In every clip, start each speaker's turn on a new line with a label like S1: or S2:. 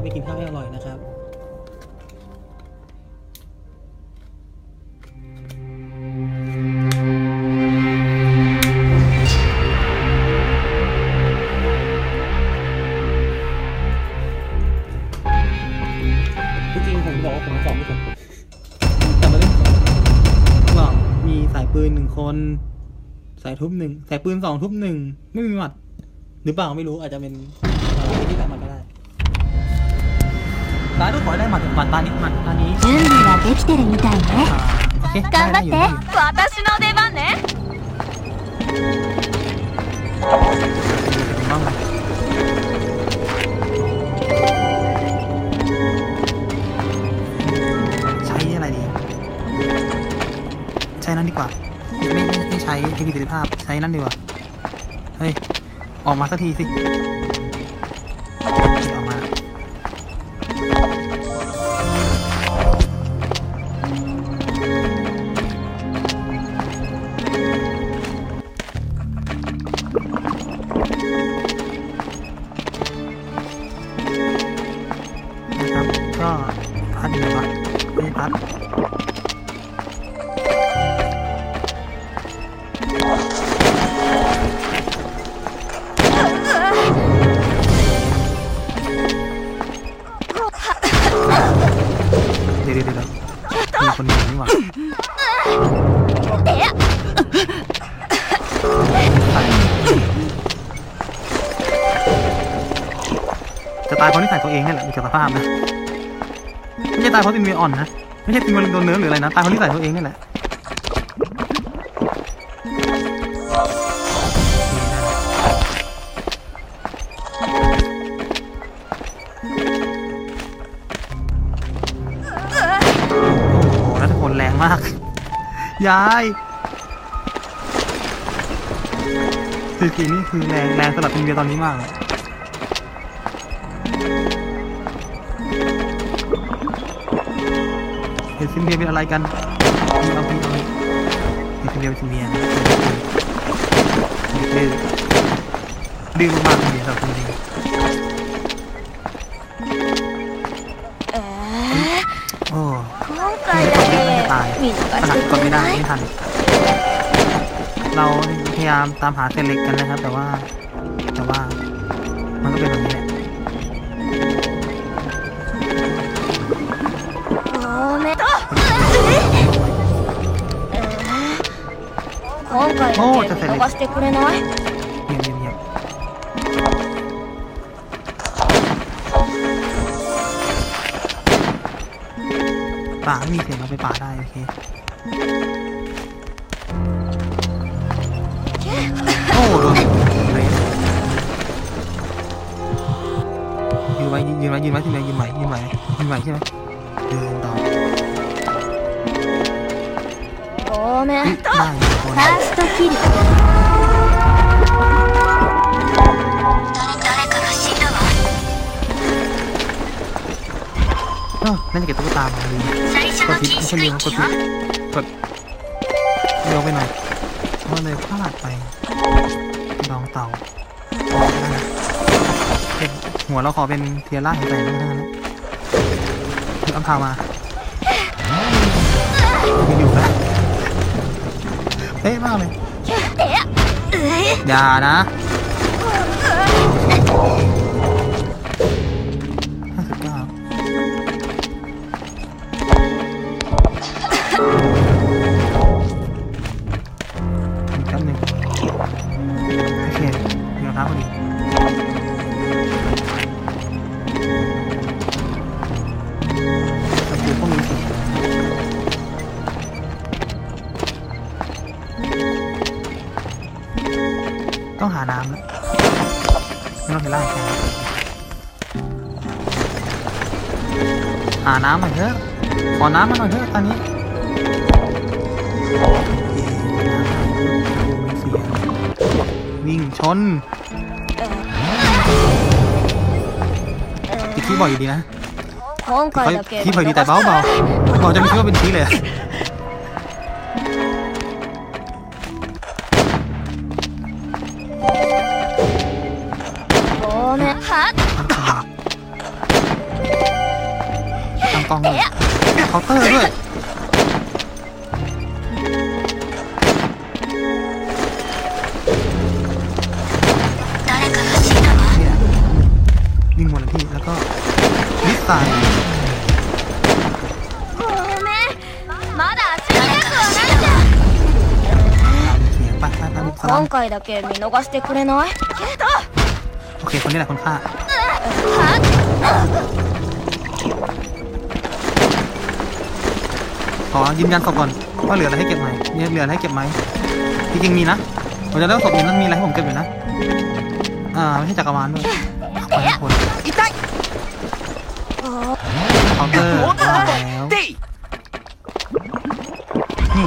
S1: ครับไปกินข้าวให้อร่อยนะครับที่จริงผมบอกว่าผมสองไม่ถูกแต่มาเล่นสองก็มีสายปืนหนึ่งคน สายทุบหนึ่งสายปืนสองทุบหนึ่งไม่มีหมัด หรือเปล่าไม่รู้อาจจะเป็นเอ่อที่แบบมันก็ได้ หมัดหมัดตานี้หมัดตานี้
S2: 準備はできてるみたいね
S1: อ่าโอเคได้
S2: 頑張
S1: ได้
S2: っ
S1: อยู่
S2: て
S1: ได้อยู่
S2: 私の出番ね
S1: บ้างไหมใช้อะไรดี ใช้นั่นดีกว่า ไม่ไม่ไม่ใช้เทคนิคประสิทธิภาพ ใช้นั่นดีกว่า เฮ้ย ออกมาสักทีสิ ก็พัดอยู่ปะไม่พัดเดี๋ยวเดี๋ยวเดี๋ยวมีคนหนึ่งนี่หว่าจะตายเพราะนิสัยตัวเองนี่แหละมีสภาพนะ ตายเพราะตินเวียอ่อนนะ ไม่ใช่ตินเวโดนเนื้อหรืออะไรนะ ตายเพราะนิสัยตัวเองนี่แหละโอ้โหนัทพลแรงมาก ยายสถิตินี่คือแรงแรงสำหรับตินเวียตอนนี้มากเลย เห็นซินเวียเป็นอะไรกันนี่เอาพี่เอาพี่เห็นซินเวียเป็นซินเวียนะดื้อดื้อมากๆเลยสำหรับซินเวีย
S2: え
S1: โอ้
S2: ー、今回だけ見逃
S1: ข
S2: し
S1: นาด
S2: て
S1: ก
S2: く
S1: ด
S2: れ
S1: ไม่ได้
S2: ない
S1: ไม่ทัน เราพยายามตามหาเซนเล็กกันนะครับ แต่ว่า แต่ว่า มันก็เป็นแบบนี้ ้ 超จะเสร็จเลยเงียบๆป่าไมีเสียงเราไปป่าได้โอเค きるนั่นจะเก็บตุ๊กตามาเล
S2: ย
S1: กดผิดไม่ใช่
S2: เลี้ย
S1: งกดผิดกดเลี้ยงไปหน่อยเพราะเลยพลาดไปดองเต่าเป็นหัวเราขอเป็นเทียร่าหัวใจแล้วนะคืออังคามายังอยู่นะเอ๊ะมากเลย อย่านะ น้ำหน่อยเถอะ ขอน้ำมาหน่อยเถอะตอนนี้วิ่งชนติดที่บ่อยอยู่ดีนะ
S2: ที่ไบ
S1: อดอยู่แต่เบาๆเบาจะไม่คิดว่าเป็นทีเลย กล้องเลยเคาน์เตอร์ด้วย
S2: 誰かが死んだわ
S1: เนี่ยวิ่งวนที่แล้วก็ลิสไซน์
S2: ごめんまだ死にたくはないんだ
S1: เสียงไปไปไปบุกสลัม
S2: 今回だけ見逃してくれないけど
S1: โอเค คนนี้แหล ขอยืนยันศพก่อนว่าเหลืออะไรให้เก็บไหมมีเหลืออะไรให้เก็บไหมจริงๆมีนะผมจะเลือกศพนี้มันมีอะไรให้ผมเก็บอยู่นะอ่าไม่ใช่จักรวาลด้วยเข้าไปให้คนเคาน์เตอร์มาแล้วนี่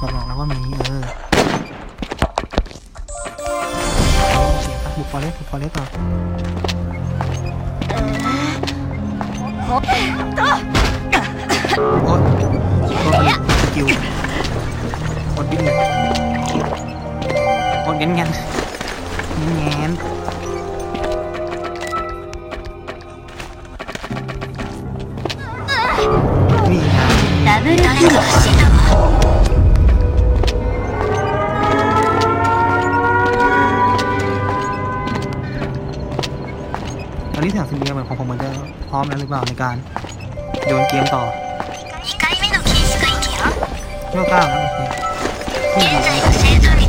S1: บอกบอกแล้วว่ามีเออเสียงปะบุกฟอเรสบุกฟอเรสต่อ กดแงนแงนแงนนี่ไง
S2: ダブル誰かが死んだわ
S1: ตอนนี้เสียงซิมเบียเหมือนของผมเหมือนจะพร้อมแล้วหรือเปล่าในการโยนเกมต่อ
S2: 2回目の禁止区域よ
S1: เรื่องก้าวแล้วโอเค
S2: 現在の生存率は50%よも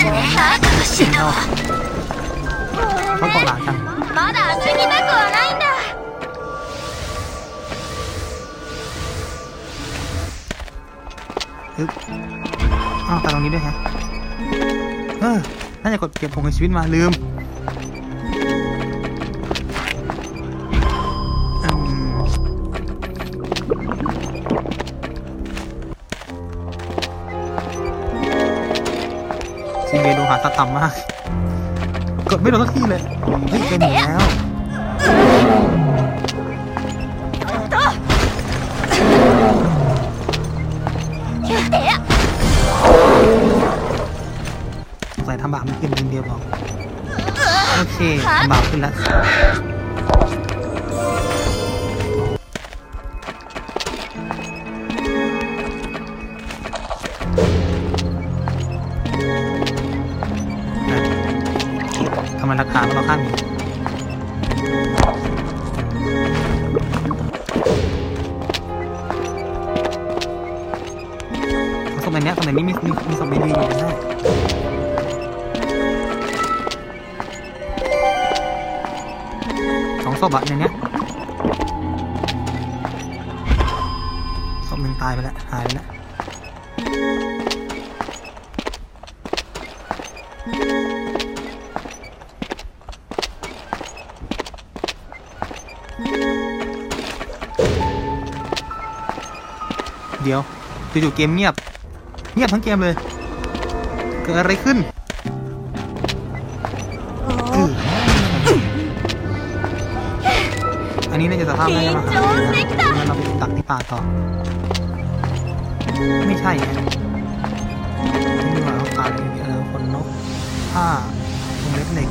S2: う半分だね誰かが死んだわ
S1: เขาบอกหลานจัง
S2: まだ死にたくはないんだ
S1: ฮึบอ้าวตาตรงนี้ด้วยฮะเออน่าจะกดเก็บผงในชีวิตมาลืม หาสัตว์ต่ำมาก กดไม่โดนสักทีเลยเฮ้ยเป็นหมดแล้วใส่ทำบาปไม่ขึ้นเดือนเดียวบอก โอเคทำบาปขึ้นแล้ว ทำไมราคาเราข้างนี้สมัยเนี้ยสมัยนี้มีมีมีสมัยดีอยู่ได้สองศพอะในเนี้ยศพหนึ่งตายไปแล้วหายไปแล้ว จู่ๆเกมเงียบ เงียบทั้งเกมเลย เกิดอะไรขึ้นอันนี้น่าจะสภาพน่าจะมาหางั้นเราไปดักที่ป่าต่อ ไม่ใช่ฮะนี่มาเอาป่าเลยอะไรคนนกผ้าวงเล็บเหล็ก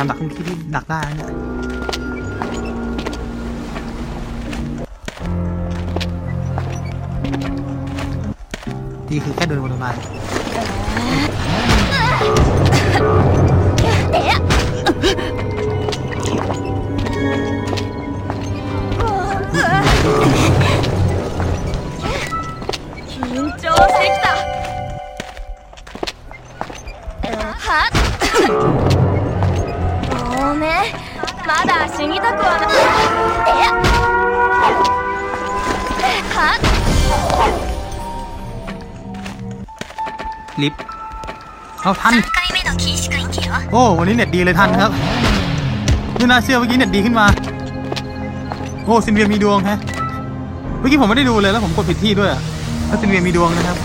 S1: ายามดักที่ที่ดักได้เนี่ยดีคือแค่เดินวนมา เอาทันโอ้วันนี้เน็ตดีเลยทันครับไม่น่าเชื่อเมื่อกี้เน็ตดีขึ้นมา โอ้ซินเวียมีดวงฮะเมื่อกี้ผมไม่ได้ดูเลยแล้วผมกดผิดที่ด้วยแล้วซินเวียมีดวงนะครับ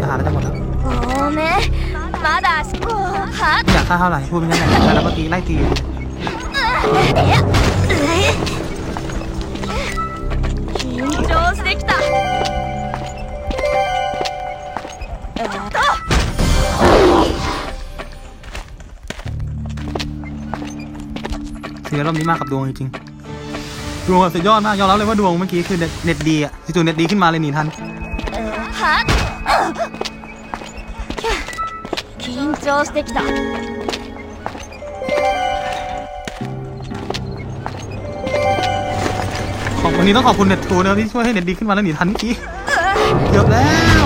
S1: อหารจะหมดแล้วอยากฆ่าเท่าไหร่พูดไม่ได้แล้วก็ตีไล่ตี ถือว่ารอบนี้มากับดวงจริงๆดวงแบบสุดยอดมากยอมรับเลยว่าดวงเมื่อกี้คือเน็ตเน็ตดีอะจู่ๆเน็ตดีขึ้นมาเลยหนีทัน
S2: はっ緊張してきた
S1: ขอบวันนี้ต้องขอบคุณเน็ตทูนะครับที่ช่วยให้เน็ตดีขึ้นมาแล้วหนีทันเมื่อกี้เกือบแล้ว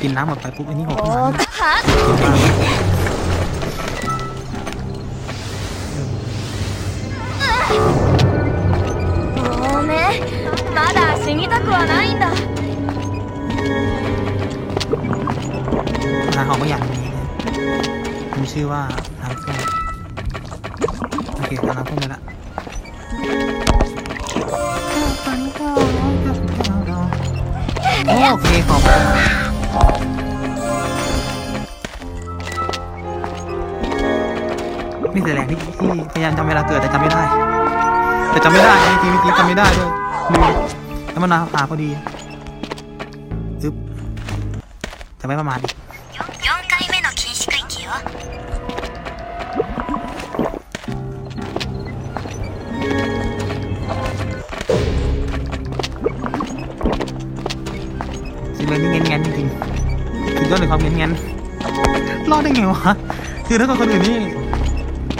S1: กินน้ำหมดไปปุ๊บอันนี้หก
S2: お
S1: ขึ้นมา
S2: ーはっごめんまだ死にたくはないんだ
S1: อาหารของบางอย่างนี้นะมีชื่อว่าน้ำส้มโอเคเอาน้ำส้มไปละโอเคขอบคุณ นี่คือแรงพี่พยายามจำเวลาเกิดแต่จำไม่ได้ แต่จำไม่ได้จริงจริงจำไม่ได้ด้วยแล้วมันมาหาพอดีอึ๊บจำไม่ประมาณอีกสิเลยนี่เงี้ยเงี้ยจริงๆคือยอดเลยความเงี้ยเงี้ยรอดได้ไงวะ คือถ้าคนอื่นนี่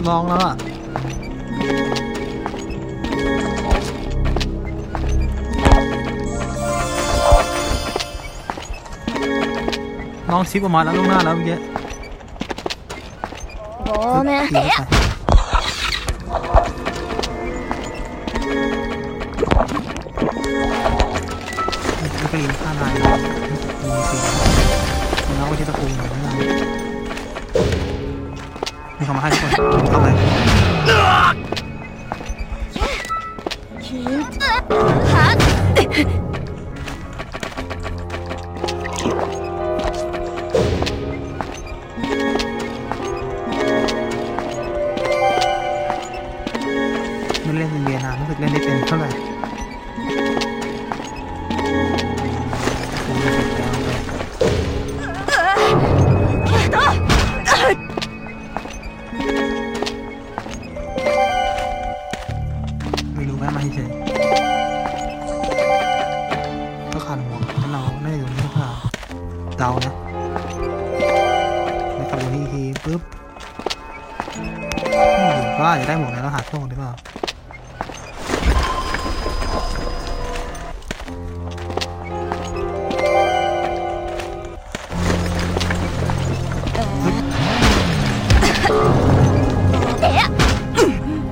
S1: น้องแล้วอะน้องชิปออกมาแล้วลูกหน้าแล้วเมื่อกี้โอ้แม่ไม่เป็นข้านายมีสิ่งน้องก็จะตะกูลเหมือนกั 看嘛，还是看来。 ไม่รู้แม่มาเฉยๆก็ขาดหัวงั้นเราน่าจะอยู่ที่เปล่าเดานะแล้วกลับมาที่อีกทีปุ๊บอืมก็อาจจะได้หมวกแล้วเราหาโชคหรือเปล่า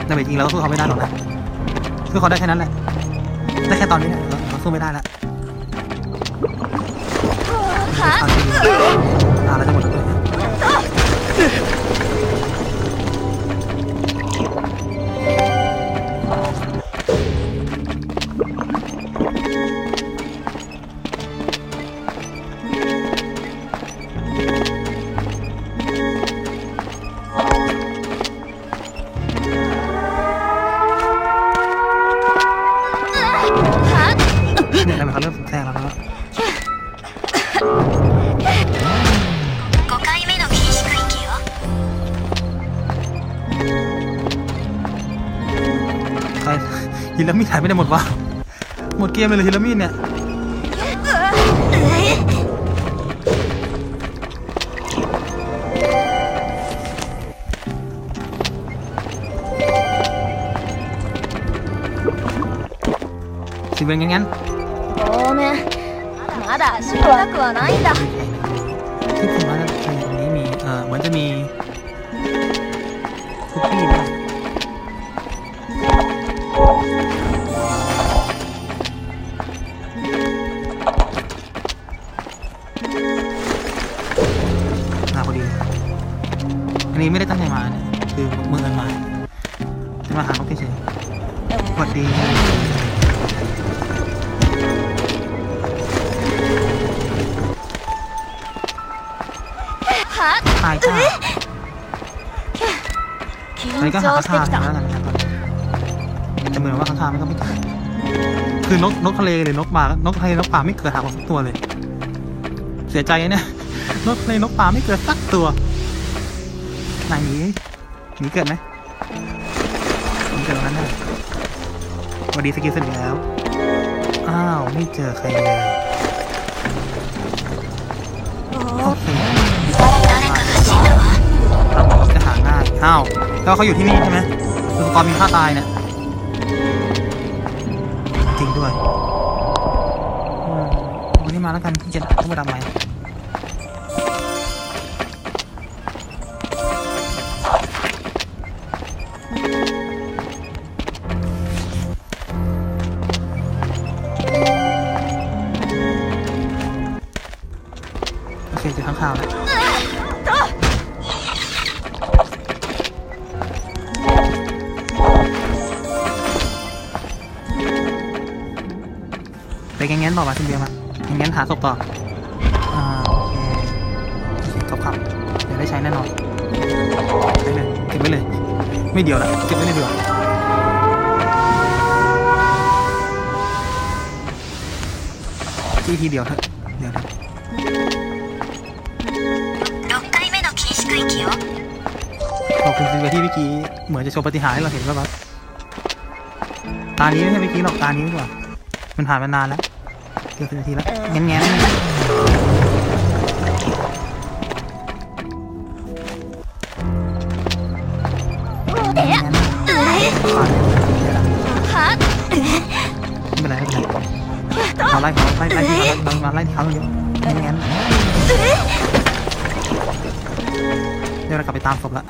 S1: แต่จริงๆเราสู้เขาไม่ได้หรอกนะ สู้เขาได้แค่นั้นแหละ ได้แค่ตอนนี้แหละเราเราสู้ไม่ได้แล้วเอาจริงอ่าเราจะหมดแล้วด้วย ฮิลามิดหายไปไหนหมดวะหมดเกมเลยเลยฮิลามิดเนี่ย สิเป็นงั้นงั้น
S2: ごめんまだ死にたくはないんだ
S1: ที่ผมว่าในตรงนี้มี เอ่อเหมือนจะมี อันนี้ก็หาข้าง
S2: ๆ
S1: แล้วกันนะครับแต่เหมือนว่าข้างๆมันก็ไม่ถึงคือนกนกทะเลเลยนกป่านกทะเลนกป่าไม่เกิดหาของสักตัวเลย เสียใจเนี่ยนกทะเลนกป่าไม่เกิดสักตัวไหนหนีหนีเกิดไหมผมเกิดแล้วนะสวัสดีสกิลเสร็จแล้ว อ้าว ไม่เจอใครเลย อ้าวแล้วเขาอยู่ที่นี่ใช่ไหมคือตอนมีค่าตายเนี่ย จริงด้วยวันนี้มาแล้วกันที่จะต้องมาดับไหม ต่อมาซิมเบียมาอย่างนั้นหาศพต่อ อ่าโอเคศพครับเดี๋ยวได้ใช้แน่นอนไปเลยเก็บไว้เลย ไม่เดียวละเก็บไว้เลยดีกว่าที่ทีเดียวเถอะเดี๋ยว
S2: นะ
S1: ขอบคุณซิมเบีที่เมื่อกี้เหมือนจะโชว์ปฏิหารให้เราเห็นว่าแบบตานี้ไม่ใช่เมื่อกี้หรอกตานี้ดีกว่ามันผ่านมานานแล้ว เกือบสิบนาทีแล้วแง้นแง้นแง้นผ่านไม่เป็นไรไม่เป็นไรเขาไล่เขาไล่ไล่ที่เขามาไล่ที่เขาเยอะแง้นแง้นเดี๋ยวเรากลับไปตามศพละ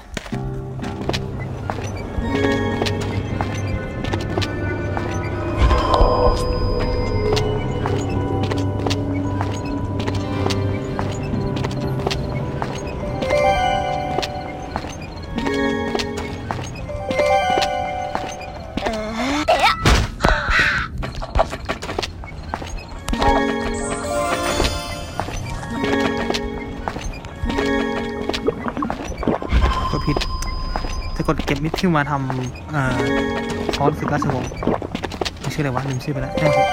S1: ทิวมาทำเอ่อคอร์สฝึกราชวงศ์ไม่ชื่ออะไรวะลืมชื่อไปแล้วแม่งเถอะ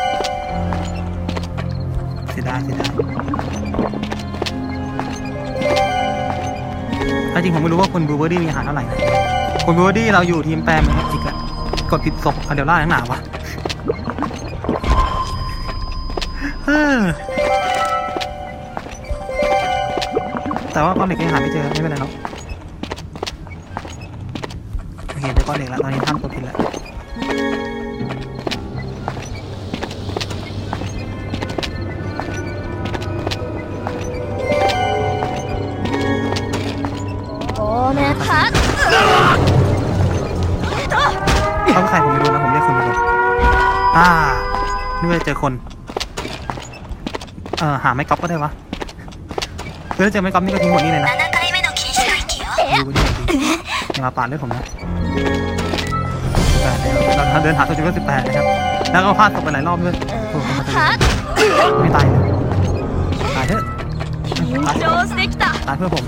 S1: เสียดายเสียดายถ้าจริงผมไม่รู้ว่าคุณบูเบอร์ดี้มีอาหารเท่าไหร่นะคุณบูเบอร์ดี้เราอยู่ทีมแปมเหมือนกันอีกอะกดผิดศพเอาเดี๋ยวล่าทั้งหนาวะแต่ว่าก้อนเหล็กยังหาไม่เจอไม่เป็นไรเคเดี๋ยว ก้อนเหล็กแล้วตอนนี้ท่ามกดผิดแล้วเขาใครผมไม่รู้นะผมเรียกคนไปก่อนอ่านี่ว่าเจอคน เอ่อหาไม่ก๊อปก็ได้วะเคือถ้เจอไม่ก๊อปนี่ก็ทิ้งหมดนี่เลยนะดูนี่ มาปาดด้วยผมนะเราเดินหาตัวจุดก็สิบแปดนะครับ แล้วก็พลาดตกไปหลายรอบด้วยโอ้โหไม่ตายเลยตายเถอะตายเพื่อผม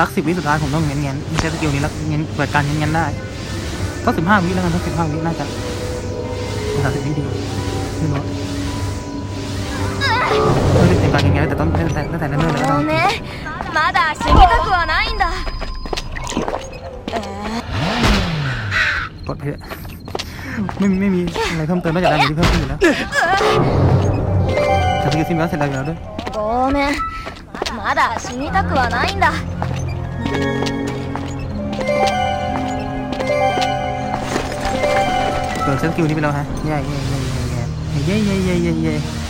S1: สักสิบวิสุดท้ายผมต้องเงี้ยนเงี้ยนไม่ใช่สกิลนี้แล้วเงี้ยนเปิดการเงี้ยนเงี้ยนได้ ก็สิบห้าวิแล้วกันถ้าสิบห้าวิน่าจะสามสิบวิดีไม่รู้ไม่ได้เต็มการเงี้ยนเงี้ยนแต่ต้องตั้งแต่ตั้งแต่เนิ่นๆเลยก็ได้
S2: ごめんまだ死にたくはないんだえ
S1: กดไปเถอะไม่มีไม่มีอะไรเพิ่มเติมนอกจากดาเมจที่เพิ่มขึ้นอยู่แล้วแต่สกิลซิมแล้วเสร็จแล้วอยู่แล้วด้วย
S2: ーごめんまだ死にたくはないんだ
S1: เปิดเซฟคิวนี้ไปแล้วฮะเย้เย้เย้เย้เย้เย้เย้เย้เย้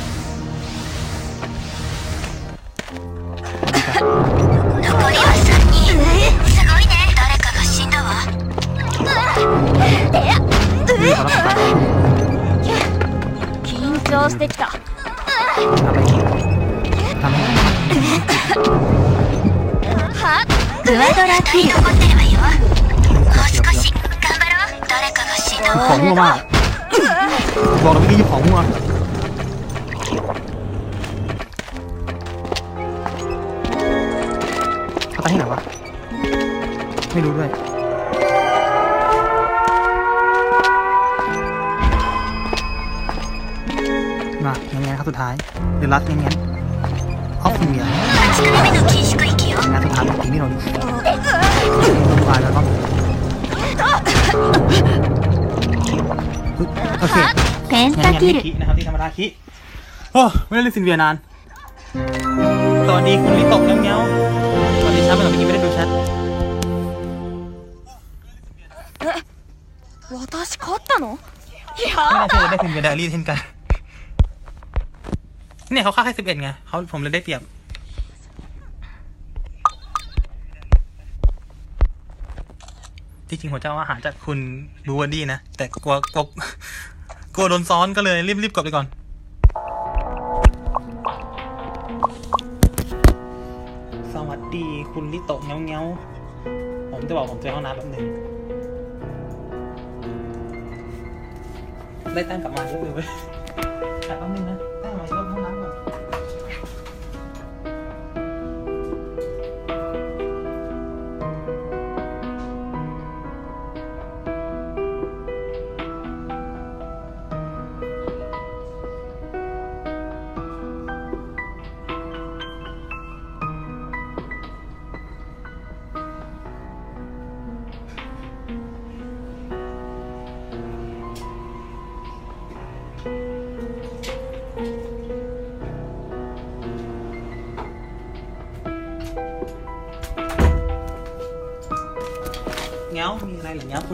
S2: 張してきた。
S1: は、
S3: グアドラティ残ってるわよ。
S1: ของมั่วมากบอกแล้วมึงอกี้หยิบของมั่วเขาตั้งที่ไหนวะ ไม่รู้ด้วยมายังไงครับสุดท้ายเดลัสยังไงออฟเมียงานสุดท้ายของทีมที่เราดีตายแล้วก็ โอเค
S2: ペン
S1: งั้น
S2: タ
S1: งั้น
S2: キ
S1: ไม่
S2: ル
S1: คินะครับที่ธรรมดาคิโอ้ไม่ได้เล่นซินเวียนาน สวัสดีคุณลิตกเงี้ยวๆสวัสดีครับเมื่อกี้ไม่ได้ดูแชท
S2: 私勝ったのいや
S1: ไม่น่าเชื่อได้ซินเวียไดอารี่เช่นกัน เนี่ยเขาฆ่าแค่สิบเอ็ดไงเขาผมเลยได้เปรียบ ที่จริงผมจะเอาอาหารจากคุณบูวดี้นะ แต่กลัวกลัวกลัวโดนซ้อนก็เลยรีบรีบกดไปก่อน สวัสดีคุณลิโตะเงี้ยวเงี้ยวผมจะบอกผมจะไปห้องน้ำแป๊บหนึงได้ตั้งกลับมาเยอะเลย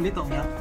S1: เงี้ยวมี